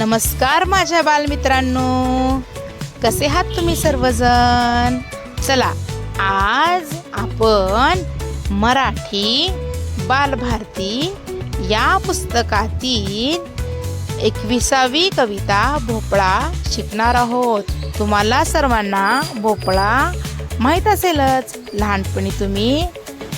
नमस्कार माझ्या बालमित्रांनो. कसे आहात तुम्ही सर्वजण? चला आज आपण मराठी बालभारती या पुस्तकातील एकविसावी कविता भोपळा शिकणार आहोत. तुम्हाला सर्वांना भोपळा माहीत असेलच. लहानपणी तुम्ही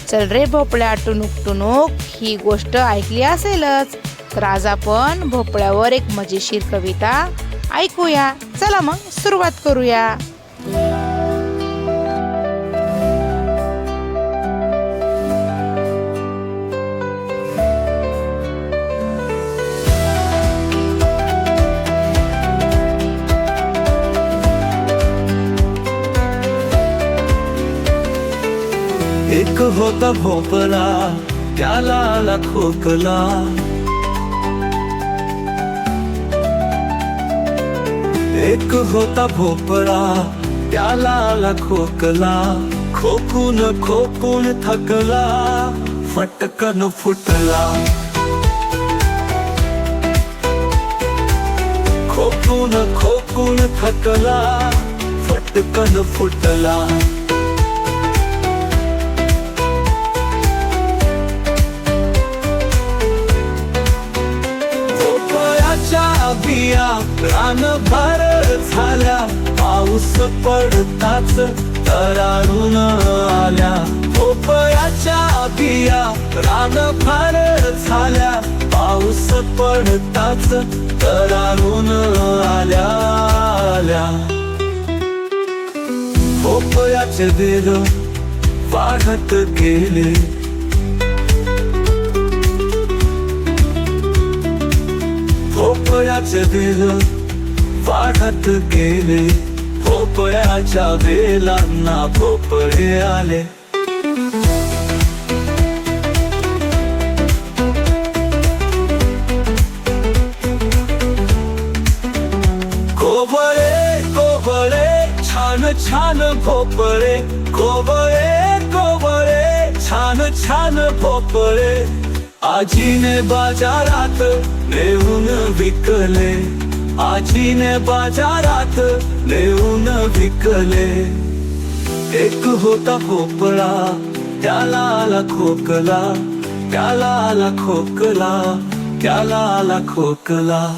चल रे भोपळ्या टुनुक टुनुक ही गोष्ट ऐकली असेलच. तर आज आपण भोपळ्यावर एक मजेशीर कविता ऐकूया. चला मग सुरुवात करूया. एक होता भोपळा त्याला आला खोकला. एक होता भोपळा त्याला आला खोकला खोकून खोकून थकला फटकन फुटला. खोकून खोकून थकला फटकन फुटला. रान रानभर झाल्या पाऊस पडताच तरारून आल्या. भोपळ्याच्या बिया रानभर झाल्या पाऊस पडताच तरारून आल्या आल्या. भोपळ्याचे वेल वाढत गेले भोपळ्याचे वेल वाढत गेले भोपळ्याच्या वेलांना भोपळे आले कोबळे कोबळे छान छान भोपळे कोबळे कोबळे छान छान भोपळे आजीने बाजारात नेऊन विकले. आजीने बाजारात नेऊन विकले. एक होता भोपळा त्याला आला खोकला त्याला आला खोकला त्याला आला खोकला.